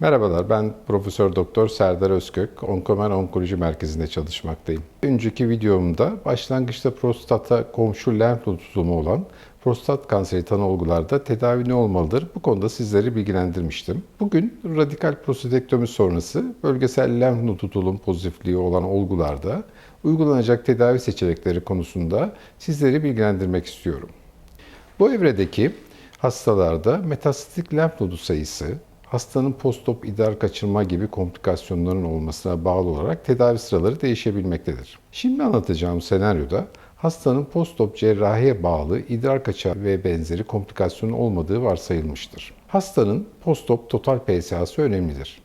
Merhabalar, ben Profesör Doktor Serdar Özkök, Onkomen Onkoloji Merkezi'nde çalışmaktayım. Önceki videomda başlangıçta prostata komşu lenf nod tutumu olan prostat kanseri tanı olgularda tedavi ne olmalıdır? Bu konuda sizleri bilgilendirmiştim. Bugün radikal prostatektomi sonrası bölgesel lenf nod tutulum pozitifliği olan olgularda uygulanacak tedavi seçenekleri konusunda sizleri bilgilendirmek istiyorum. Bu evredeki hastalarda metastatik lenf nodu sayısı, hastanın postop idrar kaçırma gibi komplikasyonların olmasına bağlı olarak tedavi sıraları değişebilmektedir. Şimdi anlatacağım senaryoda hastanın postop cerrahiye bağlı idrar kaçağı ve benzeri komplikasyonun olmadığı varsayılmıştır. Hastanın postop total PSA'sı önemlidir.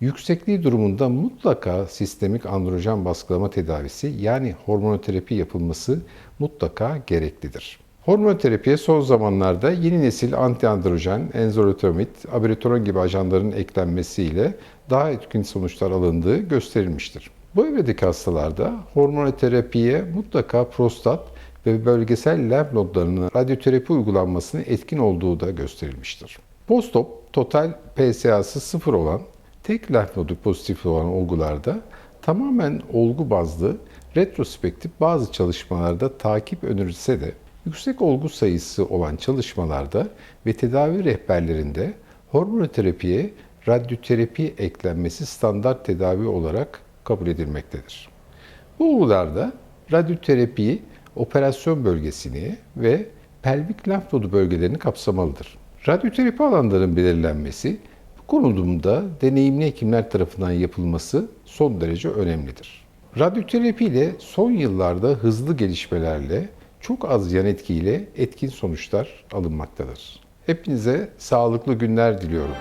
Yüksekliği durumunda mutlaka sistemik androjen baskılama tedavisi yani hormonoterapi yapılması mutlaka gereklidir. Hormonoterapiye son zamanlarda yeni nesil antiandrojen, enzolutamid, abiraterone gibi ajanların eklenmesiyle daha etkin sonuçlar alındığı gösterilmiştir. Bu evredeki hastalarda hormonoterapiye mutlaka prostat ve bölgesel lenf nodlarına radyoterapi uygulanmasının etkin olduğu da gösterilmiştir. Postop total PSA'sı sıfır olan tek lenf nodu pozitif olan olgularda tamamen olgu bazlı retrospektif bazı çalışmalarda takip önerilse de yüksek olgu sayısı olan çalışmalarda ve tedavi rehberlerinde hormonoterapiye radyoterapi eklenmesi standart tedavi olarak kabul edilmektedir. Bu olgularda radyoterapi operasyon bölgesini ve pelvik lenf nodu bölgelerini kapsamalıdır. Radyoterapi alanlarının belirlenmesi bu konumda deneyimli hekimler tarafından yapılması son derece önemlidir. Radyoterapi ile son yıllarda hızlı gelişmelerle çok az yan etkiyle etkin sonuçlar alınmaktadır. Hepinize sağlıklı günler diliyorum.